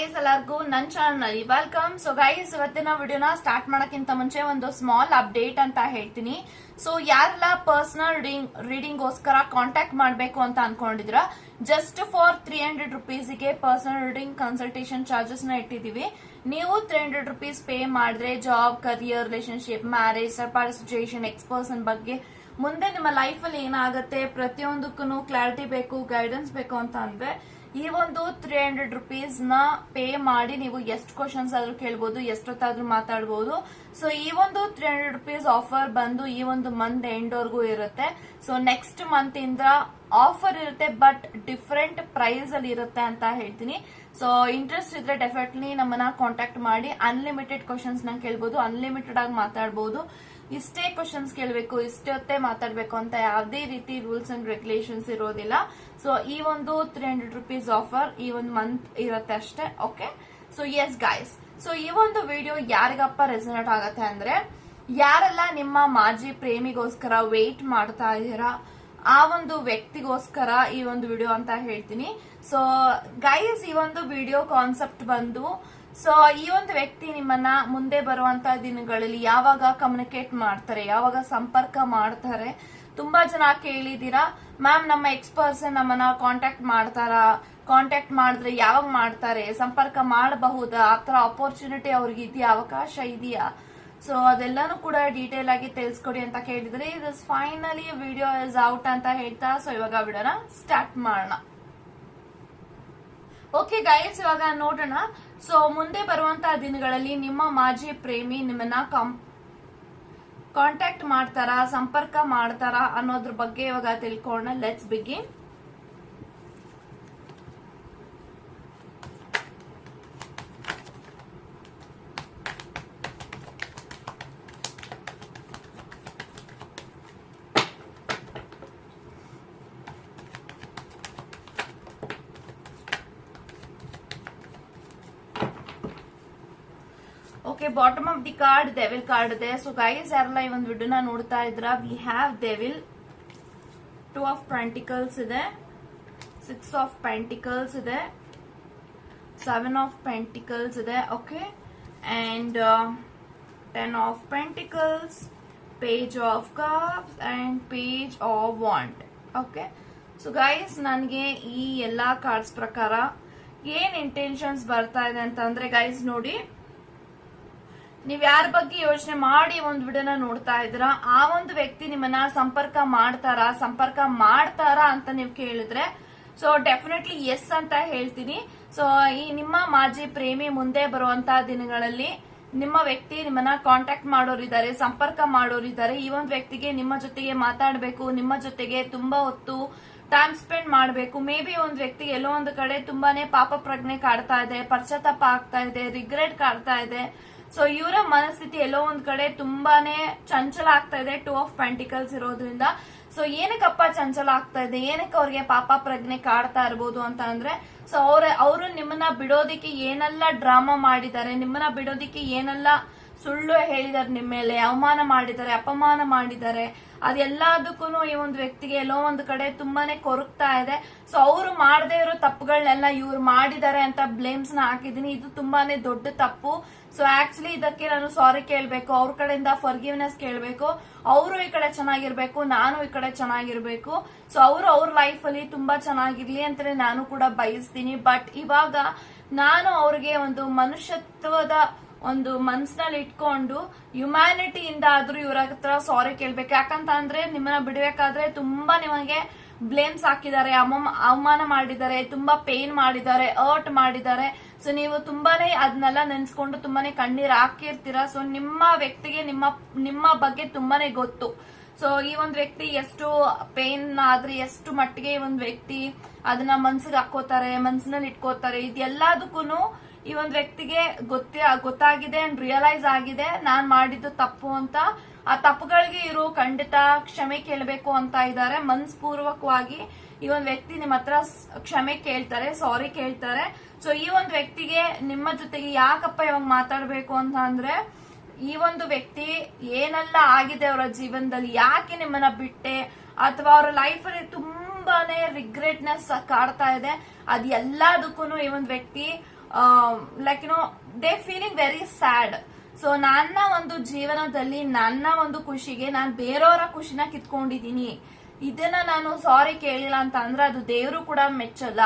Guys ಎಲ್ಲರಿಗೂ ನನ್ channel welcome so guys ಇವತ್ತಿನ ವಿಡಿಯೋನ ಸ್ಟಾರ್ಟ್ ಮಾಡೋಕ್ಕಿಂತ ಮುಂಚೆ ಒಂದು ಸ್ಮಾಲ್ ಅಪ್ಡೇಟ್ ಅಂತ ಹೇಳ್ತೀನಿ. ಸೊ ಯಾರೆಲ್ಲ ಪರ್ಸನಲ್ ರೀಡಿಂಗ್ ರೀಡಿಂಗ್ಗೋಸ್ಕರ ಕಾಂಟ್ಯಾಕ್ಟ್ ಮಾಡಬೇಕು ಅಂತ ಅನ್ಕೊಂಡಿದ್ರ ಜಸ್ಟ್ ಫಾರ್ ತ್ರೀ ಹಂಡ್ರೆಡ್ ರುಪೀಸ್ಗೆ ಪರ್ಸನಲ್ ರೀಡಿಂಗ್ ಕನ್ಸಲ್ಟೇಷನ್ ಚಾರ್ಜಸ್ನ ಇಟ್ಟಿದೀವಿ. ನೀವು ತ್ರೀ ಹಂಡ್ರೆಡ್ ರುಪೀಸ್ ಪೇ ಮಾಡಿದ್ರೆ ಜಾಬ್ ಕರಿಯರ್ ರಿಲೇಶನ್ಶಿಪ್ ಮ್ಯಾರೇಜ್ ಸರ್ಪಾರ್ ಸಿಚುಯೇಷನ್ ಎಕ್ಸ್ಪರ್ಸನ್ ಬಗ್ಗೆ ಮುಂದೆ ನಿಮ್ಮ ಲೈಫ್ ಅಲ್ಲಿ ಏನಾಗುತ್ತೆ, ಪ್ರತಿಯೊಂದಕ್ಕೂ ಕ್ಲಾರಿಟಿ ಬೇಕು ಗೈಡೆನ್ಸ್ ಬೇಕು ಅಂತ ಅಂದ್ರೆ ಈ ಒಂದು ತ್ರೀ ಹಂಡ್ರೆಡ್ ರುಪೀಸ್ನ ಪೇ ಮಾಡಿ ನೀವು ಎಷ್ಟು ಕ್ವಶನ್ಸ್ ಆದ್ರೂ ಕೇಳ್ಬೋದು, ಎಷ್ಟೊತ್ತಾದ್ರೂ ಮಾತಾಡಬಹುದು ಸೊ ಈ ಒಂದು ತ್ರೀ ಹಂಡ್ರೆಡ್ ರುಪೀಸ್ ಆಫರ್ ಬಂದು ಈ ಒಂದು ಮಂತ್ ಎಂಡ್ ವರ್ಗೂ ಇರುತ್ತೆ. ಸೊ ನೆಕ್ಸ್ಟ್ ಮಂತ್ ಇಂದ ಆಫರ್ ಇರುತ್ತೆ ಬಟ್ ಡಿಫ್ರೆಂಟ್ ಪ್ರೈಸ್ ಅಲ್ಲಿ ಇರುತ್ತೆ ಅಂತ ಹೇಳ್ತೀನಿ. ಸೊ ಇಂಟ್ರೆಸ್ಟ್ ಇದ್ರೆ ಡೆಫಿನೆಟ್ಲಿ ನಮ್ಮನ್ನ ಕಾಂಟ್ಯಾಕ್ಟ್ ಮಾಡಿ ಅನ್ಲಿಮಿಟೆಡ್ ಕ್ವಶನ್ಸ್ನ ಕೇಳ್ಬೋದು ಅನ್ಲಿಮಿಟೆಡ್ ಆಗಿ ಮಾತಾಡ್ಬೋದು. ಇಷ್ಟೇ ಕ್ವಶನ್ಸ್ ಕೇಳಬೇಕು, ಇಷ್ಟೊತ್ತೇ ಮಾತಾಡಬೇಕು ಅಂತ ಯಾವುದೇ ರೀತಿ ರೂಲ್ಸ್ ಅಂಡ್ ರೆಗ್ಯುಲೇಷನ್ಸ್ ಇರೋದಿಲ್ಲ. ಸೊ ಈ ಒಂದು ತ್ರೀ ಹಂಡ್ರೆಡ್ ರುಪೀಸ್ ಆಫರ್ ಈ ಒಂದು ಮಂತ್ ಇರುತ್ತೆ ಅಷ್ಟೇ okay so yes guys so ಈ ಒಂದು ವಿಡಿಯೋ ಯಾರಿಗಪ್ಪ ರೆಸನೇಟ್ ಆಗತ್ತೆ ಅಂದ್ರೆ, ಯಾರೆಲ್ಲ ನಿಮ್ಮ ಮಾಜಿ ಪ್ರೇಮಿಗೋಸ್ಕರ ವೆಯ್ಟ್ ಮಾಡ್ತಾ ಇದ್ದೀರಾ? ಆ ಒಂದು ವ್ಯಕ್ತಿಗೋಸ್ಕರ ಈ ಒಂದು ವಿಡಿಯೋ ಅಂತ ಹೇಳ್ತೀನಿ. ಸೊ ಗೈಸ್ ಈ ಒಂದು ವಿಡಿಯೋ ಕಾನ್ಸೆಪ್ಟ್ ಬಂದು ಸೊ ಈ ಒಂದು ವ್ಯಕ್ತಿ ನಿಮ್ಮನ್ನ ಮುಂದೆ ಬರುವಂತ ದಿನಗಳಲ್ಲಿ ಯಾವಾಗ ಕಮ್ಯುನಿಕೇಟ್ ಮಾಡ್ತಾರೆ, ಯಾವಾಗ ಸಂಪರ್ಕ ಮಾಡ್ತಾರೆ, ತುಂಬಾ ಜನ ಕೇಳಿದೀರಾ ಮ್ಯಾಮ್ ನಮ್ಮ ಎಕ್ಸ್ ಪರ್ಸನ್ ನಮ್ಮನ್ನ ಕಾಂಟ್ಯಾಕ್ಟ್ ಮಾಡ್ತಾರಾ? ಕಾಂಟ್ಯಾಕ್ಟ್ ಮಾಡಿದ್ರೆ ಯಾವಾಗ ಮಾಡ್ತಾರೆ? ಸಂಪರ್ಕ ಮಾಡಬಹುದಾ? ಆ ಥರ ಅಪರ್ಚುನಿಟಿ ಅವ್ರಿಗೆ ಇದೆಯಾ ಅವಕಾಶ ಇದೆಯಾ? ಸೊ ಅದೆಲ್ಲಾನು ಕೂಡ ಡೀಟೇಲ್ ಆಗಿ ತಿಳಿಸ್ಕೊಡಿ ಅಂತ ಕೇಳಿದ್ರೆ ಇದು ಫೈನಲಿ ವಿಡಿಯೋ ಇಸ್ ಔಟ್ ಅಂತ ಹೇಳ್ತಾ ಸೊ ಇವಾಗ ವಿಡೋಣ ಸ್ಟಾರ್ಟ್ ಮಾಡೋಣ. ಓಕೆ ಗೈಸ್ ಇವಾಗ ನೋಡೋಣ. ಸೊ ಮುಂದೆ ಬರುವಂತಹ ದಿನಗಳಲ್ಲಿ ನಿಮ್ಮ ಮಾಜಿ ಪ್ರೇಮಿ ನಿಮ್ಮನ್ನ ಕಾಂಟ್ಯಾಕ್ಟ್ ಮಾಡ್ತಾರಾ, ಸಂಪರ್ಕ ಮಾಡ್ತಾರಾ ಅನ್ನೋದ್ರ ಬಗ್ಗೆ ಇವಾಗ ತಿಳ್ಕೊಳ್ಳೋಣ. Let's begin okay bottom of the card devil card ಇದೆ. ಸೊ ಗೈಸ್ ಯಾರೆಲ್ಲ ಈ ಒಂದು ವಿಡಿಯೋನ ನೋಡ್ತಾ ಇದ್ರ we have devil two of pentacles ಇದೆ. ಸಿಕ್ಸ್ ಆಫ್ ಪೆಂಟಿಕಲ್ಸ್ ಇದೆ. ಸೆವೆನ್ ಆಫ್ ಪೆಂಟಿಕಲ್ಸ್ ಇದೆ okay and ten of pentacles page of cups and page of wand okay so guys ನನಗೆ ಈ ಎಲ್ಲಾ ಕಾರ್ಡ್ಸ್ ಪ್ರಕಾರ ಏನ್ ಇಂಟೆನ್ಷನ್ಸ್ ಬರ್ತಾ ಇದೆ ಅಂತಂದ್ರೆ ಗೈಸ್ ನೋಡಿ. ನೀವ್ ಯಾರ ಬಗ್ಗೆ ಯೋಚನೆ ಮಾಡಿ ಒಂದು ವಿಡಿಯೋನ ನೋಡ್ತಾ ಇದ್ದೀರಾ? ಆ ಒಂದು ವ್ಯಕ್ತಿ ನಿಮ್ಮನ್ನ ಸಂಪರ್ಕ ಮಾಡ್ತಾರಾ? ಸಂಪರ್ಕ ಮಾಡ್ತಾರಾ ಅಂತ ನೀವು ಕೇಳಿದ್ರೆ, ಸೊ ಡೆಫಿನೆಟ್ಲಿ ಎಸ್ ಅಂತ ಹೇಳ್ತೀನಿ. ಸೊ ಈ ನಿಮ್ಮ ಮಾಜಿ ಪ್ರೇಮಿ ಮುಂದೆ ಬರುವಂತಹ ದಿನಗಳಲ್ಲಿ ನಿಮ್ಮ ವ್ಯಕ್ತಿ ನಿಮ್ಮನ್ನ ಕಾಂಟ್ಯಾಕ್ಟ್ ಮಾಡೋರಿದ್ದಾರೆ ಸಂಪರ್ಕ ಮಾಡೋರಿದ್ದಾರೆ ಈ ಒಂದು ವ್ಯಕ್ತಿಗೆ ನಿಮ್ಮ ಜೊತೆಗೆ ಮಾತಾಡಬೇಕು, ನಿಮ್ಮ ಜೊತೆಗೆ ತುಂಬಾ ಹೊತ್ತು ಟೈಮ್ ಸ್ಪೆಂಡ್ ಮಾಡಬೇಕು. ಮೇ ಬಿ ಒಂದು ವ್ಯಕ್ತಿ ಎಲ್ಲೋ ಒಂದು ಕಡೆ ತುಂಬಾನೇ ಪಾಪ ಪ್ರಜ್ಞೆ ಕಾಡ್ತಾ ಇದೆ, ಪಶ್ಚಾತ್ತಾಪ ಆಗ್ತಾ ಇದೆ ರಿಗ್ರೆಟ್ ಕಾಡ್ತಾ ಇದೆ. ಸೊ ಇವರ ಮನಸ್ಥಿತಿ ಎಲ್ಲೋ ಒಂದ್ ಕಡೆ ತುಂಬಾನೇ ಚಂಚಲ ಆಗ್ತಾ ಇದೆ ಟೂ ಆಫ್ ಪೆಂಟಿಕಲ್ಸ್ ಇರೋದ್ರಿಂದ. ಸೊ ಏನಕ್ಕಪ್ಪ ಚಂಚಲ ಆಗ್ತಾ ಇದೆ? ಏನಕ್ಕೆ ಅವ್ರಿಗೆ ಪಾಪ ಪ್ರಜ್ಞೆ ಕಾಡ್ತಾ ಇರ್ಬೋದು ಅಂತ ಅಂದ್ರೆ ಸೊ ಅವ್ರ ಅವರು ನಿಮ್ಮನ್ನ ಬಿಡೋದಿಕ್ಕೆ ಏನೆಲ್ಲ ಡ್ರಾಮಾ ಮಾಡಿದ್ದಾರೆ, ನಿಮ್ಮನ್ನ ಬಿಡೋದಿಕ್ಕೆ ಏನೆಲ್ಲ ಸುಳ್ಳು ಹೇಳಿದ್ದಾರೆ ನಿಮ್ಮ ಮೇಲೆ, ಅವಮಾನ ಮಾಡಿದ್ದಾರೆ, ಅಪಮಾನ ಮಾಡಿದ್ದಾರೆ. ಅದೆಲ್ಲದಕ್ಕೂ ಈ ಒಂದು ವ್ಯಕ್ತಿಗೆ ಎಲ್ಲೋ ಒಂದು ಕಡೆ ತುಂಬಾನೇ ಕೊರಗ್ತಾ ಇದೆ. ಸೊ ಅವರು ಮಾಡದೇ ಇರೋ ತಪ್ಪುಗಳನ್ನೆಲ್ಲ ಇವ್ರು ಮಾಡಿದ್ದಾರೆ ಅಂತ ಬ್ಲೇಮ್ಸ್ನ ಹಾಕಿದೀನಿ ಇದು ತುಂಬಾನೇ ದೊಡ್ಡ ತಪ್ಪು. ಸೊ ಆಕ್ಚುಲಿ ಇದಕ್ಕೆ ನಾನು ಸಾರಿ ಕೇಳಬೇಕು. ಅವ್ರ ಕಡೆಯಿಂದ ಫರ್ಗಿವ್ನೆಸ್ ಕೇಳಬೇಕು. ಅವರು ಈ ಕಡೆ ಚೆನ್ನಾಗಿರ್ಬೇಕು, ನಾನು ಈ ಕಡೆ ಚೆನ್ನಾಗಿರ್ಬೇಕು. ಸೊ ಅವರು ಅವ್ರ ಲೈಫ್ ಅಲ್ಲಿ ತುಂಬಾ ಚೆನ್ನಾಗಿರ್ಲಿ ಅಂತಾನೆ ನಾನು ಕೂಡ ಬಯಸ್ತೀನಿ. ಬಟ್ ಇವಾಗ ನಾನು ಅವ್ರಿಗೆ ಒಂದು ಮನುಷ್ಯತ್ವದ ಒಂದು ಮನ್ಸಿನಲ್ಲಿ ಇಟ್ಕೊಂಡು ಹ್ಯುಮ್ಯಾನಿಟಿಯಿಂದ ಆದ್ರೂ ಇವ್ರ ಹತ್ರ ಸಾರಿ ಕೇಳ್ಬೇಕು. ಯಾಕಂತ ಅಂದ್ರೆ ನಿಮ್ಮನ್ನ ಬಿಡ್ಬೇಕಾದ್ರೆ ತುಂಬಾ ನಿಮಗೆ ಬ್ಲೇಮ್ಸ್ ಹಾಕಿದ್ದಾರೆ ಅವಮಾನ ಮಾಡಿದ್ದಾರೆ, ತುಂಬಾ ಪೇನ್ ಮಾಡಿದ್ದಾರೆ ಅರ್ಟ್ ಮಾಡಿದ್ದಾರೆ. ಸೊ ನೀವು ತುಂಬಾನೇ ಅದನ್ನೆಲ್ಲ ನೆನ್ಸ್ಕೊಂಡು ತುಂಬಾನೇ ಕಣ್ಣೀರ್ ಹಾಕಿರ್ತೀರ. ಸೊ ನಿಮ್ಮ ವ್ಯಕ್ತಿಗೆ ನಿಮ್ಮ ನಿಮ್ಮ ಬಗ್ಗೆ ತುಂಬಾನೇ ಗೊತ್ತು. ಸೊ ಈ ಒಂದು ವ್ಯಕ್ತಿ ಎಷ್ಟು ಪೇನ್ ಆದ್ರೆ, ಎಷ್ಟು ಮಟ್ಟಿಗೆ ಈ ಒಂದು ವ್ಯಕ್ತಿ ಅದನ್ನ ಮನ್ಸಿಗೆ ಹಾಕೋತಾರೆ ಮನ್ಸಿನಲ್ಲಿ ಇಟ್ಕೋತಾರೆ ಇದೆಲ್ಲದಕ್ಕೂ ಈ ಒಂದು ವ್ಯಕ್ತಿಗೆ ಗೊತ್ತೇ ಗೊತ್ತಾಗಿದೆ ಅಂಡ್ ರಿಯಲೈಸ್ ಆಗಿದೆ, ನಾನ್ ಮಾಡಿದ್ದು ತಪ್ಪು ಅಂತ. ಆ ತಪ್ಪುಗಳಿಗೆ ಇರು, ಖಂಡಿತ ಕ್ಷಮೆ ಕೇಳಬೇಕು ಅಂತ ಇದ್ದಾರೆ. ಮನಸ್ಪೂರ್ವಕವಾಗಿ ಈ ಒಂದು ವ್ಯಕ್ತಿ ನಿಮ್ಮ ಹತ್ರ ಕ್ಷಮೆ ಕೇಳ್ತಾರೆ ಸಾರಿ ಕೇಳ್ತಾರೆ. ಸೊ ಈ ಒಂದು ವ್ಯಕ್ತಿಗೆ ನಿಮ್ಮ ಜೊತೆಗೆ ಯಾಕಪ್ಪ ಇವಾಗ ಮಾತಾಡಬೇಕು ಅಂತ ಅಂದ್ರೆ, ಈ ಒಂದು ವ್ಯಕ್ತಿ ಏನೆಲ್ಲ ಆಗಿದೆ ಅವರ ಜೀವನದಲ್ಲಿ, ಯಾಕೆ ನಿಮ್ಮನ್ನ ಬಿಟ್ಟೆ, ಅಥವಾ ಅವರ ಲೈಫಲ್ಲಿ ತುಂಬಾನೇ ರಿಗ್ರೆಟ್ನೆಸ್ ಕಾಡ್ತಾ ಇದೆ. ಅದ್ ಎಲ್ಲದಕ್ಕೂ ಈ ಒಂದು ವ್ಯಕ್ತಿ like no they feeling very sad so ನನ್ನ ಒಂದು ಜೀವನದಲ್ಲಿ ನನ್ನ ಒಂದು ಖುಷಿಗೆ ನಾನು ಬೇರೆಯವರ ಖುಷಿನ ಕಿತ್ಕೊಂಡಿದ್ದೀನಿ. ಇದನ್ನ ನಾನು ಸಾರಿ ಕೇಳಿಲ್ಲ ಅಂತ ಅಂದ್ರೆ ಅದು ದೇವರು ಕೂಡ ಮೆಚ್ಚಲ್ಲ.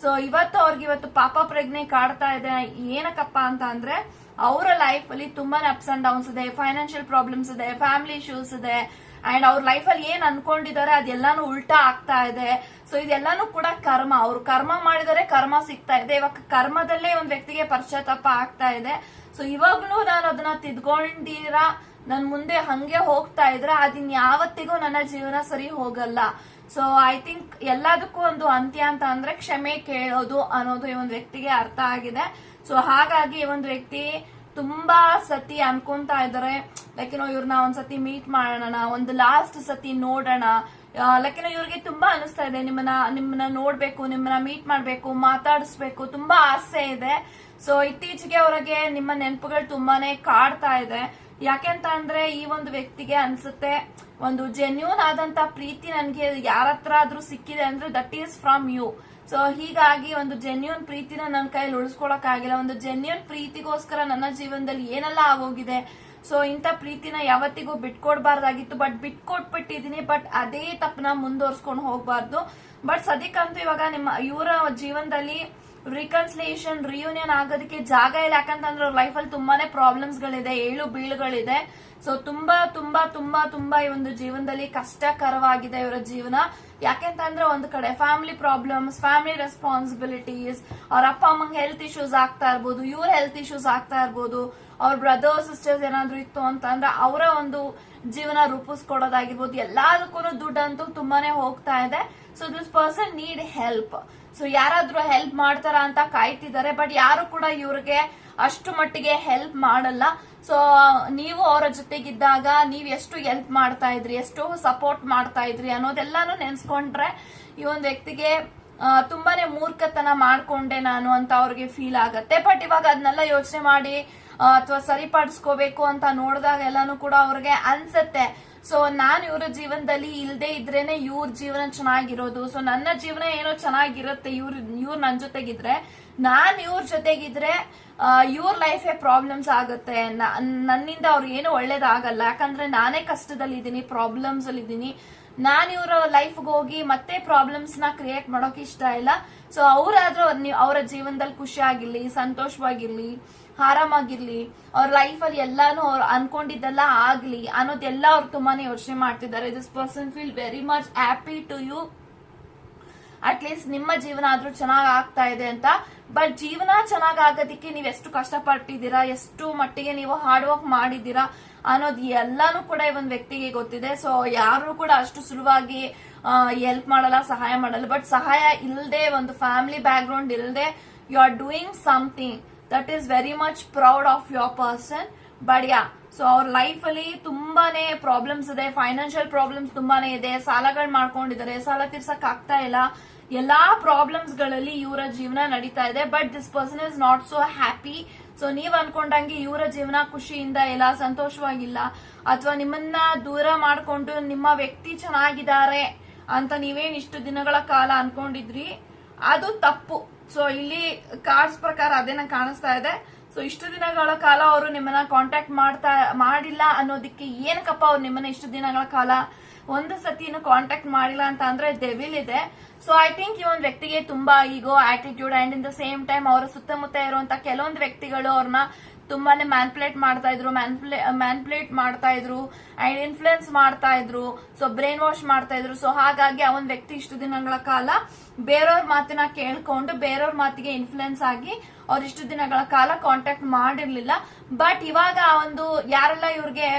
ಸೊ ಇವತ್ತು ಅವ್ರಿಗೆ ಇವತ್ತು ಪಾಪ ಪ್ರಜ್ಞೆ ಕಾಡ್ತಾ ಇದೆ. ಏನಕ್ಕಪ್ಪ ಅಂತ ಅಂದ್ರೆ, ಅವರ ಲೈಫ್ ಅಲ್ಲಿ ತುಂಬಾನೇ ಅಪ್ಸ್ ಅಂಡ್ ಡೌನ್ಸ್ ಇದೆ ಫೈನಾನ್ಷಿಯಲ್ ಪ್ರಾಬ್ಲಮ್ಸ್ ಇದೆ ಫ್ಯಾಮಿಲಿ ಇಶ್ಯೂಸ್ ಇದೆ. ಅಂಡ್ ಅವ್ರ ಅಲ್ಲಿ ಏನ್ ಅನ್ಕೊಂಡಿದ್ದಾರೆ ಅದೆಲ್ಲಾನು ಉಲ್ಟಾ ಆಗ್ತಾ ಇದೆ. ಸೊ ಇದೆಲ್ಲಾನು ಕೂಡ ಕರ್ಮ. ಅವ್ರು ಕರ್ಮ ಮಾಡಿದರೆ ಕರ್ಮ ಸಿಗ್ತಾ ಇದೆ. ಇವಾಗ ಕರ್ಮದಲ್ಲೇ ಒಂದ್ ವ್ಯಕ್ತಿಗೆ ಪಶ್ಚಾತ್ತಾಪ ಆಗ್ತಾ ಇದೆ. ಸೊ ಇವಾಗ್ಲೂ ನಾನು ಅದನ್ನ ತಿದ್ಕೊಂಡಿರ? ನನ್ ಮುಂದೆ ಹಂಗೆ ಹೋಗ್ತಾ ಇದ್ರೆ? ಅದಿನ್ ಯಾವತ್ತಿಗೂ ನನ್ನ ಜೀವನ ಸರಿ ಹೋಗಲ್ಲ. ಸೊ ಐ ಥಿಂಕ್ ಎಲ್ಲದಕ್ಕೂ ಒಂದು ಅಂತ್ಯ ಅಂತ ಅಂದ್ರೆ ಕ್ಷಮೆ ಕೇಳೋದು ಅನ್ನೋದು ಈ ಒಂದು ವ್ಯಕ್ತಿಗೆ ಅರ್ಥ ಆಗಿದೆ. ಸೊ ಹಾಗಾಗಿ ಈ ಒಂದು ವ್ಯಕ್ತಿ ತುಂಬಾ ಸತಿ ಅನ್ಕೊಂತಾ ಇದಾರೆ. ಲೈಕ್ ಏನೋ ಇವ್ರನ್ನ ಒಂದ್ಸತಿ ಮೀಟ್ ಮಾಡೋಣ ಒಂದು ಲಾಸ್ಟ್ ಸತಿ ನೋಡೋಣ. ಲೈಕ್ ಏನೋ ಇವ್ರಿಗೆ ತುಂಬಾ ಅನಿಸ್ತಾ ಇದೆ. ನಿಮ್ಮನ್ನ ನಿಮ್ಮನ್ನ ನೋಡ್ಬೇಕು, ನಿಮ್ಮನ್ನ ಮೀಟ್ ಮಾಡ್ಬೇಕು, ಮಾತಾಡಿಸ್ಬೇಕು. ತುಂಬಾ ಆಸೆ ಇದೆ. ಸೊ ಇತ್ತೀಚೆಗೆ ಅವರಿಗೆ ನಿಮ್ಮ ನೆನಪುಗಳು ತುಂಬಾನೇ ಕಾಡ್ತಾ ಇದೆ. ಯಾಕೆಂತ ಅಂದ್ರೆ ಈ ಒಂದು ವ್ಯಕ್ತಿಗೆ ಅನ್ಸುತ್ತೆ, ಒಂದು ಜೆನ್ಯೂನ್ ಆದಂತ ಪ್ರೀತಿ ನನ್ಗೆ ಯಾರತ್ರ ಆದ್ರೂ ಸಿಕ್ಕಿದೆ ಅಂದ್ರೆ that is from you so ಹೀಗಾಗಿ ಒಂದು ಜೆನ್ಯೂನ್ ಪ್ರೀತಿನ ನನ್ನ ಕೈಯಲ್ಲಿ ಉಳಿಸ್ಕೊಳಕ್ ಆಗಿಲ್ಲ. ಒಂದು ಜೆನ್ಯೂನ್ ಪ್ರೀತಿಗೋಸ್ಕರ ನನ್ನ ಜೀವನದಲ್ಲಿ ಏನೆಲ್ಲ ಆಗೋಗಿದೆ? ಸೊ ಇಂಥ ಪ್ರೀತಿನ ಯಾವತ್ತಿಗೂ ಬಿಟ್ಕೊಡ್ಬಾರ್ದಾಗಿತ್ತು. ಬಟ್ ಬಿಟ್ಕೊಟ್ಬಿಟ್ಟಿದೀನಿ. ಬಟ್ ಅದೇ ತಪ್ಪನ ಮುಂದುವರ್ಸ್ಕೊಂಡು ಹೋಗ್ಬಾರ್ದು. ಬಟ್ ಸದ್ಯಕ್ಕಂತೂ ಇವಾಗ ನಿಮ್ಮ ಇವರ ಜೀವನದಲ್ಲಿ ರಿಕನ್ಸಿಲೇಷನ್ ರಿಯೂನಿಯನ್ ಆಗೋದಕ್ಕೆ ಜಾಗ ಇಲ್ಲ. ಯಾಕಂತಂದ್ರೆ ಅವ್ರ ಲೈಫಲ್ಲಿ ತುಂಬಾನೇ ಪ್ರಾಬ್ಲಮ್ಸ್ ಗಳಿದೆ ಏಳು ಬೀಳುಗಳಿದೆ. ಸೊ ತುಂಬಾ ತುಂಬಾ ತುಂಬಾ ತುಂಬಾ ಈ ಒಂದು ಜೀವನದಲ್ಲಿ ಕಷ್ಟಕರವಾಗಿದೆ ಇವರ ಜೀವನ. ಯಾಕೆಂತಂದ್ರೆ ಒಂದು ಕಡೆ ಫ್ಯಾಮಿಲಿ ಪ್ರಾಬ್ಲಮ್ಸ್ ಫ್ಯಾಮಿಲಿ ರೆಸ್ಪಾನ್ಸಿಬಿಲಿಟೀಸ್ ಅವ್ರ ಅಪ್ಪ, ಅಮ್ಮಂಗೆ ಹೆಲ್ತ್ ಇಶ್ಯೂಸ್ ಆಗ್ತಾ ಇರ್ಬೋದು, ಇವ್ರ ಹೆಲ್ತ್ ಇಶ್ಯೂಸ್ ಆಗ್ತಾ ಇರ್ಬೋದು, ಅವ್ರ ಬ್ರದರ್ ಸಿಸ್ಟರ್ಸ್ ಏನಾದ್ರು ಇತ್ತು ಅಂತಂದ್ರೆ ಅವರ ಒಂದು ಜೀವನ ರೂಪಿಸ್ಕೊಡೋದಾಗಿರ್ಬೋದು. ಎಲ್ಲದಕ್ಕೂ ದುಡ್ಡಂತೂ ತುಂಬಾನೇ ಹೋಗ್ತಾ ಇದೆ. So this person need help so ಯಾರಾದ್ರೂ ಹೆಲ್ಪ್ ಮಾಡ್ತಾರ ಅಂತ ಕಾಯ್ತಿದ್ದಾರೆ ಬಟ್ ಯಾರು ಕೂಡ ಇವ್ರಿಗೆ ಅಷ್ಟು ಮಟ್ಟಿಗೆ ಹೆಲ್ಪ್ ಮಾಡಲ್ಲ. ಸೊ ನೀವು ಅವರ ಜೊತೆಗಿದ್ದಾಗ ನೀವು ಎಷ್ಟು ಹೆಲ್ಪ್ ಮಾಡ್ತಾ ಇದ್ರಿ, ಎಷ್ಟು ಸಪೋರ್ಟ್ ಮಾಡ್ತಾ ಇದ್ರಿ ಅನ್ನೋದೆಲ್ಲಾನು ನೆನ್ಸ್ಕೊಂಡ್ರೆ ಈ ಒಂದು ವ್ಯಕ್ತಿಗೆ ತುಂಬಾನೇ ಮೂರ್ಖತನ ಮಾಡ್ಕೊಂಡೆ ನಾನು ಅಂತ ಅವ್ರಿಗೆ ಫೀಲ್ ಆಗತ್ತೆ. ಬಟ್ ಇವಾಗ ಅದನ್ನೆಲ್ಲ ಯೋಚನೆ ಮಾಡಿ ಅಥವಾ ಸರಿಪಡಿಸ್ಕೋಬೇಕು ಅಂತ ನೋಡಿದಾಗ ಎಲ್ಲಾನು ಕೂಡ ಅವ್ರಿಗೆ ಅನ್ಸತ್ತೆ. ಸೊ ನಾನು ಇವರ ಜೀವನದಲ್ಲಿ ಇಲ್ಲದೆ ಇದ್ರೇನೆ ಇವ್ರ ಜೀವನ ಚೆನ್ನಾಗಿರೋದು. ಸೊ ನನ್ನ ಜೀವನ ಏನೋ ಚೆನ್ನಾಗಿರುತ್ತೆ, ಇವ್ರ ಇವ್ರ ನನ್ನ ಜೊತೆಗಿದ್ರೆ. ನಾನ್ ಇವ್ರ ಜೊತೆಗಿದ್ರೆ ಇವ್ರ ಲೈಫೇ ಪ್ರಾಬ್ಲಮ್ಸ್ ಆಗುತ್ತೆ. ನನ್ನಿಂದ ಅವ್ರು ಏನು ಒಳ್ಳೇದಾಗಲ್ಲ. ಯಾಕಂದ್ರೆ ನಾನೇ ಕಷ್ಟದಲ್ಲಿ ಇದ್ದೀನಿ ಪ್ರಾಬ್ಲಮ್ಸ್ ಅಲ್ಲಿ ಇದ್ದೀನಿ ನಾನ್ ಇವರ ಲೈಫ್ಗೆ ಹೋಗಿ ಮತ್ತೆ ಪ್ರಾಬ್ಲಮ್ಸ್ನ ಕ್ರಿಯೇಟ್ ಮಾಡೋಕೆ ಇಷ್ಟ ಇಲ್ಲ. ಸೊ ಅವರಾದ್ರೂ ಅವರ ಜೀವನದಲ್ಲಿ ಖುಷಿಯಾಗಿರ್ಲಿ ಸಂತೋಷವಾಗಿರ್ಲಿ. ಆರಾಮಾಗಿರ್ಲಿ, ಅವ್ರ ಅಲ್ಲಿ ಎಲ್ಲಾನು ಅವ್ರು ಅನ್ಕೊಂಡಿದ್ದೆಲ್ಲ ಆಗ್ಲಿ ಅನ್ನೋದೆಲ್ಲ ಅವ್ರು ತುಂಬಾನೇ ಯೋಚನೆ ಮಾಡ್ತಿದ್ದಾರೆ. This person feel very much happy to you at least ನಿಮ್ಮ ಜೀವನ ಆದ್ರೂ ಚೆನ್ನಾಗ್ ಆಗ್ತಾ ಇದೆ ಅಂತ. ಬಟ್ ಜೀವನ ಚೆನ್ನಾಗ್ ಆಗೋದಕ್ಕೆ ನೀವು ಎಷ್ಟು ಕಷ್ಟಪಟ್ಟಿದ್ದೀರಾ, ಎಷ್ಟು ಮಟ್ಟಿಗೆ ನೀವು ಹಾರ್ಡ್ ವರ್ಕ್ ಮಾಡಿದ್ದೀರಾ ಅನ್ನೋದು ಎಲ್ಲಾನು ಕೂಡ ಈ ಒಂದು ವ್ಯಕ್ತಿಗೆ ಗೊತ್ತಿದೆ. ಸೊ ಯಾರು ಕೂಡ ಅಷ್ಟು ಸುಲಭವಾಗಿ ಹೆಲ್ಪ್ ಮಾಡಲ್ಲ, ಸಹಾಯ ಮಾಡಲ್ಲ. ಬಟ್ ಸಹಾಯ ಇಲ್ಲದೆ ಒಂದು ಫ್ಯಾಮಿಲಿ ಬ್ಯಾಕ್ ಗ್ರೌಂಡ್ ಇಲ್ಲದೆ you are doing something that is very much proud of your person but yeah so ಅವ್ರ ಲೈಫ್ ಅಲ್ಲಿ ತುಂಬಾನೇ ಪ್ರಾಬ್ಲಮ್ಸ್ ಇದೆ ಫೈನಾನ್ಷಿಯಲ್ ಪ್ರಾಬ್ಲಮ್ಸ್ ತುಂಬಾನೇ ಇದೆ, ಸಾಲಗಳು ಮಾಡ್ಕೊಂಡಿದ್ದಾರೆ, ಸಾಲ ತೀರ್ಸಕ್ ಆಗ್ತಾ ಇಲ್ಲ. ಎಲ್ಲಾ ಪ್ರಾಬ್ಲಮ್ಸ್ಗಳಲ್ಲಿ ಇವರ ಜೀವನ ನಡೀತಾ ಇದೆ. But this person is not so happy so ನೀವ್ ಅನ್ಕೊಂಡಂಗೆ ಇವರ ಜೀವನ ಖುಷಿಯಿಂದ ಇಲ್ಲ, ಸಂತೋಷವಾಗಿಲ್ಲ. ಅಥವಾ ನಿಮ್ಮನ್ನ ದೂರ ಮಾಡ್ಕೊಂಡು ನಿಮ್ಮ ವ್ಯಕ್ತಿ ಚೆನ್ನಾಗಿದ್ದಾರೆ ಅಂತ ನೀವೇನ್ ಇಷ್ಟು ದಿನಗಳ ಕಾಲ ಅನ್ಕೊಂಡಿದ್ರಿ? ಅದು ತಪ್ಪು. ಸೊ ಇಲ್ಲಿ ಕಾರ್ಡ್ಸ್ ಪ್ರಕಾರ ಅದೇನ ಕಾಣಿಸ್ತಾ ಇದೆ. ಸೊ ಇಷ್ಟು ದಿನಗಳ ಕಾಲ ಅವರು ನಿಮ್ಮನ್ನ ಕಾಂಟ್ಯಾಕ್ಟ್ ಮಾಡ್ತಾ, ಮಾಡಿಲ್ಲ ಅನ್ನೋದಕ್ಕೆ ಏನಕ್ಕಪ್ಪ ಅವ್ರು ನಿಮ್ಮನ್ನ ಇಷ್ಟು ದಿನಗಳ ಕಾಲ ಒಂದು ಸತಿನು ಕಾಂಟ್ಯಾಕ್ಟ್ ಮಾಡಿಲ್ಲ ಅಂತ ಅಂದ್ರೆ ಡೆವಿಲ್ ಇದೆ. ಸೊ ಐ ಥಿಂಕ್ ಈ ಒಂದು ವ್ಯಕ್ತಿಗೆ ತುಂಬಾ ego attitude and in the same time ಅವರ ಸುತ್ತಮುತ್ತ ಇರುವಂತ ಕೆಲವೊಂದು ವ್ಯಕ್ತಿಗಳು ಅವ್ರನ್ನ ತುಂಬಾನೇ ಮ್ಯಾನ್ಪ್ಲೇಟ್ ಮಾಡ್ತಾ ಇದ್ರು ಮ್ಯಾನ್ಪ್ಲೇಟ್ ಮಾಡ್ತಾ ಇದ್ರು ಅಂಡ್ ಇನ್ಫ್ಲುಯೆನ್ಸ್ ಮಾಡ್ತಾ ಇದ್ರು ಸೊ ಬ್ರೈನ್ ವಾಶ್ ಮಾಡ್ತಾ ಇದ್ರು. ಸೊ ಹಾಗಾಗಿ ಆ ಒಂದು ವ್ಯಕ್ತಿ ಇಷ್ಟು ದಿನಗಳ ಕಾಲ ಬೇರೆಯವ್ರ ಮಾತಿನ ಕೇಳ್ಕೊಂಡು ಬೇರೆಯವ್ರ ಮಾತಿಗೆ ಇನ್ಫ್ಲುಯೆನ್ಸ್ ಆಗಿ ಅವ್ರು ಇಷ್ಟು ದಿನಗಳ ಕಾಲ ಕಾಂಟ್ಯಾಕ್ಟ್ ಮಾಡಿರ್ಲಿಲ್ಲ. ಬಟ್ ಇವಾಗ ಆ ಒಂದು ಯಾರೆಲ್ಲ ಇವ್ರಿಗೆ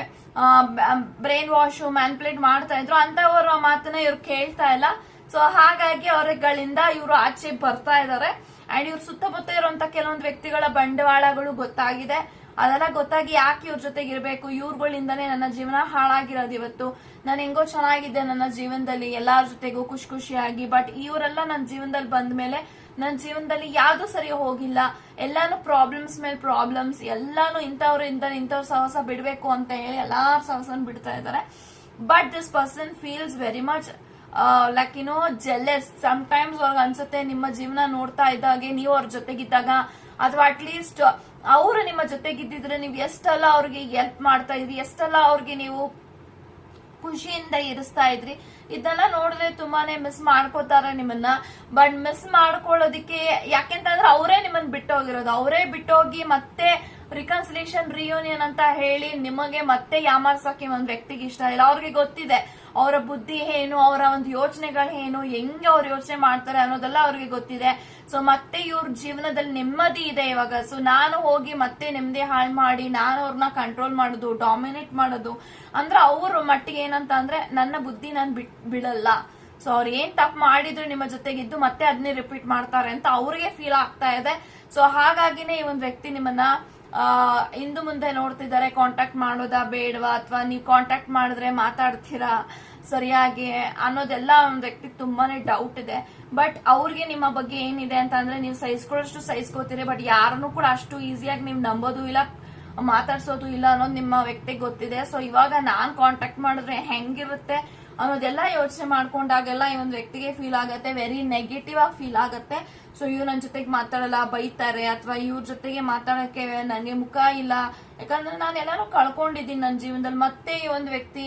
ಬ್ರೈನ್ ವಾಶ್ ಮ್ಯಾನ್ಪ್ಲೇಟ್ ಮಾಡ್ತಾ ಇದ್ರು, ಅಂತವರ ಮಾತನ್ನ ಇವ್ರು ಕೇಳ್ತಾ ಇಲ್ಲ. ಸೊ ಹಾಗಾಗಿ ಅವರುಗಳಿಂದ ಇವರು ಆಚೆ ಬರ್ತಾ ಇದಾರೆ. ಅಂಡ್ ಇವ್ರ ಸುತ್ತಮುತ್ತ ಇರುವಂತ ಕೆಲವೊಂದು ವ್ಯಕ್ತಿಗಳ ಬಂಡವಾಳಗಳು ಗೊತ್ತಾಗಿದೆ. ಅದೆಲ್ಲ ಗೊತ್ತಾಗಿ ಯಾಕೆ ಇವ್ರ ಜೊತೆಗೆ ಇರಬೇಕು ಇವ್ರುಗಳಿಂದನೇ ನನ್ನ ಜೀವನ ಹಾಳಾಗಿರೋದು ಇವತ್ತು. ನಾನು ಹೆಂಗೋ ಚೆನ್ನಾಗಿದ್ದೆ ನನ್ನ ಜೀವನದಲ್ಲಿ, ಎಲ್ಲಾರ ಜೊತೆಗೂ ಖುಷಿ ಖುಷಿಯಾಗಿ. ಬಟ್ ಇವರೆಲ್ಲ ನನ್ನ ಜೀವನದಲ್ಲಿ ಬಂದ ಮೇಲೆ ನನ್ನ ಜೀವನದಲ್ಲಿ ಯಾವ್ದು ಸರಿ ಹೋಗಿಲ್ಲ. ಎಲ್ಲಾನು ಪ್ರಾಬ್ಲಮ್ಸ್ ಮೇಲೆ ಪ್ರಾಬ್ಲಮ್ಸ್ ಎಲ್ಲಾನು ಇಂಥವ್ರಿಂದ ಇಂಥವ್ರ ಸಾಹಸ ಬಿಡಬೇಕು ಅಂತ ಹೇಳಿ ಎಲ್ಲಾರ ಸಾಹಸನ ಬಿಡ್ತಾ ಇದ್ದಾರೆ. But this person feels very much like no jealous times ಅವ್ರಿಗೆ ಅನ್ಸುತ್ತೆ ನಿಮ್ಮ ಜೀವನ ನೋಡ್ತಾ ಇದ್ದಾಗೆ, ನೀವು ಅವ್ರ ಜೊತೆಗಿದ್ದಾಗ. ಅಥವಾ ಅಟ್ಲೀಸ್ಟ್ ಅವರು ನಿಮ್ಮ ಜೊತೆಗಿದ್ದಿದ್ರೆ ನೀವು ಎಷ್ಟೆಲ್ಲ ಅವ್ರಿಗೆ ಹೆಲ್ಪ್ ಮಾಡ್ತಾ ಇದ್ರಿ, ಎಷ್ಟೆಲ್ಲ ಅವ್ರಿಗೆ ನೀವು ಖುಷಿಯಿಂದ ಇರಿಸ್ತಾ ಇದ್ರಿ, ಇದನ್ನೆಲ್ಲ ನೋಡಿದ್ರೆ ತುಂಬಾನೇ ಮಿಸ್ ಮಾಡ್ಕೋತಾರೆ ನಿಮ್ಮನ್ನ. ಬಟ್ ಮಿಸ್ ಮಾಡ್ಕೊಳ್ಳೋದಿಕ್ಕೆ ಯಾಕೆಂತಂದ್ರೆ ಅವರೇ ನಿಮ್ಮನ್ನ ಬಿಟ್ಟು ಹೋಗಿರೋದು ಅವರೇ ಬಿಟ್ಟು ಹೋಗಿ ಮತ್ತೆ ರಿಕನ್ಸಿಲೇಷನ್ ರಿಯೂನಿಯನ್ ಅಂತ ಹೇಳಿ ನಿಮಗೆ ಮತ್ತೆ ಯಾಮಾರ್ಸಕ್ಕೆ ಒಂದು ವ್ಯಕ್ತಿಗೆ ಇಷ್ಟ ಇಲ್ಲ. ಅವ್ರಿಗೆ ಗೊತ್ತಿದೆ. ಅವರ ಬುದ್ಧಿ ಏನು, ಅವರ ಒಂದು ಯೋಚನೆಗಳು ಏನು, ಹೆಂಗೆ ಅವ್ರು ಯೋಚನೆ ಮಾಡ್ತಾರೆ ಅನ್ನೋದೆಲ್ಲ ಅವ್ರಿಗೆ ಗೊತ್ತಿದೆ. ಸೊ ಮತ್ತೆ ಇವ್ರ ಜೀವನದಲ್ಲಿ ನೆಮ್ಮದಿ ಇದೆ ಇವಾಗ. ಸೊ ನಾನು ಹೋಗಿ ಮತ್ತೆ ನೆಮ್ಮದಿ ಹಾಳು ಮಾಡಿ, ನಾನು ಅವ್ರನ್ನ ಕಂಟ್ರೋಲ್ ಮಾಡೋದು ಡಾಮಿನೇಟ್ ಮಾಡೋದು, ಅಂದ್ರೆ ಅವ್ರ ಮಟ್ಟಿಗೆ ಏನಂತ ಅಂದ್ರೆ ನನ್ನ ಬುದ್ಧಿ ನಾನು ಬಿಟ್, ಬಿಡಲ್ಲ. ಸೊ ಅವ್ರು ಏನ್ ತಪ್ಪು ಮಾಡಿದ್ರು ನಿಮ್ಮ ಜೊತೆಗಿದ್ದು ಮತ್ತೆ ಅದನ್ನೇ ರಿಪೀಟ್ ಮಾಡ್ತಾರೆ ಅಂತ ಅವ್ರಿಗೆ ಫೀಲ್ ಆಗ್ತಾ ಇದೆ. ಸೊ ಹಾಗಾಗಿನೇ ಈ ಒಂದು ವ್ಯಕ್ತಿ ನಿಮ್ಮನ್ನ ಇಂದು ಮುಂದೆ ನೋಡ್ತಿದ್ದಾರೆ ಕಾಂಟ್ಯಾಕ್ಟ್ ಮಾಡೋದಾ ಬೇಡವಾ ಅಥವಾ ನೀವು ಕಾಂಟ್ಯಾಕ್ಟ್ ಮಾಡಿದ್ರೆ ಮಾತಾಡ್ತೀರಾ ಸರಿಯಾಗಿ ಅನ್ನೋದೆಲ್ಲ ಒಂದು ವ್ಯಕ್ತಿಗೆ ತುಂಬಾನೇ ಡೌಟ್ ಇದೆ. ಬಟ್ ಅವ್ರಿಗೆ ನಿಮ್ಮ ಬಗ್ಗೆ ಏನಿದೆ ಅಂತ ಅಂದ್ರೆ ನೀವು ಸಹಿಸ್ಕೊಳ್ಳೋಷ್ಟು ಸಹಿಸ್ಕೋತೀರಿ ಬಟ್ ಯಾರನ್ನು ಕೂಡ ಅಷ್ಟು ಈಸಿಯಾಗಿ ನೀವು ನಂಬೋದು ಇಲ್ಲ, ಮಾತಾಡ್ಸೋದು ಇಲ್ಲ ಅನ್ನೋದು ನಿಮ್ಮ ವ್ಯಕ್ತಿಗೆ ಗೊತ್ತಿದೆ. ಸೊ ಇವಾಗ ನಾನ್ ಕಾಂಟ್ಯಾಕ್ಟ್ ಮಾಡಿದ್ರೆ ಹೆಂಗಿರುತ್ತೆ? ಅನ್ನೋದೆಲ್ಲ ಯೋಚನೆ ಮಾಡ್ಕೊಂಡಾಗೆಲ್ಲ ಈ ಒಂದು ವ್ಯಕ್ತಿಗೆ ಫೀಲ್ ಆಗುತ್ತೆ ವೆರಿ ನೆಗೆಟಿವ್ ಆಗಿ ಫೀಲ್ ಆಗುತ್ತೆ. ಸೊ ಇವ್ರು ನನ್ನ ಜೊತೆಗೆ ಮಾತಾಡಲ್ಲ, ಬೈತಾರೆ, ಅಥವಾ ಇವ್ರ ಜೊತೆಗೆ ಮಾತಾಡೋಕ್ಕೆ ನನಗೆ ಮುಖ ಇಲ್ಲ. ಯಾಕಂದ್ರೆ ನಾನು ಎಲ್ಲಾನು ಕಳ್ಕೊಂಡಿದ್ದೀನಿ ನನ್ನ ಜೀವನದಲ್ಲಿ. ಮತ್ತೆ ಈ ಒಂದು ವ್ಯಕ್ತಿ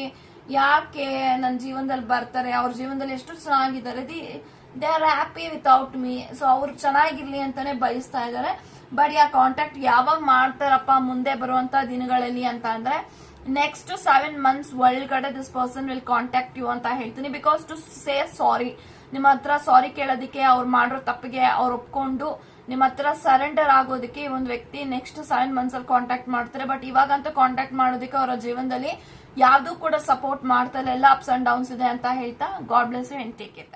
ಯಾಕೆ ನನ್ನ ಜೀವನದಲ್ಲಿ ಬರ್ತಾರೆ, ಅವ್ರ ಜೀವನದಲ್ಲಿ ಎಷ್ಟು ಚೆನ್ನಾಗಿದ್ದಾರೆ. The they are happy without me so ಅವ್ರು ಚೆನ್ನಾಗಿರ್ಲಿ ಅಂತಾನೆ ಬಯಸ್ತಾ ಇದ್ದಾರೆ. ಬಟ್ ಯಾ ಕಾಂಟ್ಯಾಕ್ಟ್ ಯಾವಾಗ ಮಾಡ್ತಾರಪ್ಪ, ಮುಂದೆ ಬರುವಂತ ದಿನಗಳಲ್ಲಿ ಅಂತ ಅಂದ್ರೆ ನೆಕ್ಸ್ಟ್ ಸೆವೆನ್ ಮಂತ್ಸ್ ಒಳಗಡೆ this person will contact you ಅಂತ ಹೇಳ್ತೀನಿ. ಬಿಕಾಸ್ ಟು ಸೇ ಸಾರಿ ನಿಮ್ಮ ಹತ್ರ ಸಾರಿ ಕೇಳೋದಕ್ಕೆ ಅವ್ರು ಮಾಡಿರೋ ತಪ್ಪಿಗೆ ಅವ್ರು ಒಪ್ಕೊಂಡು ನಿಮ್ಮ ಹತ್ರ ಸರೆಂಡರ್ ಆಗೋದಕ್ಕೆ ಈ ಒಂದು ವ್ಯಕ್ತಿ ನೆಕ್ಸ್ಟ್ ಸೆವೆನ್ ಮಂತ್ಸ್ ಅಲ್ಲಿ ಕಾಂಟ್ಯಾಕ್ಟ್ ಮಾಡ್ತಾರೆ. ಬಟ್ ಇವಾಗಂತೂ ಕಾಂಟ್ಯಾಕ್ಟ್ ಮಾಡೋದಕ್ಕೆ ಅವರ ಜೀವನದಲ್ಲಿ ಯಾವ್ದು ಕೂಡ ಸಪೋರ್ಟ್ ಮಾಡ್ತಾ ಇಲ್ಲ. ಎಲ್ಲ ಅಪ್ಸ್ ಅಂಡ್ ಡೌನ್ಸ್ ಇದೆ ಅಂತ ಹೇಳ್ತಾ. God bless you and take it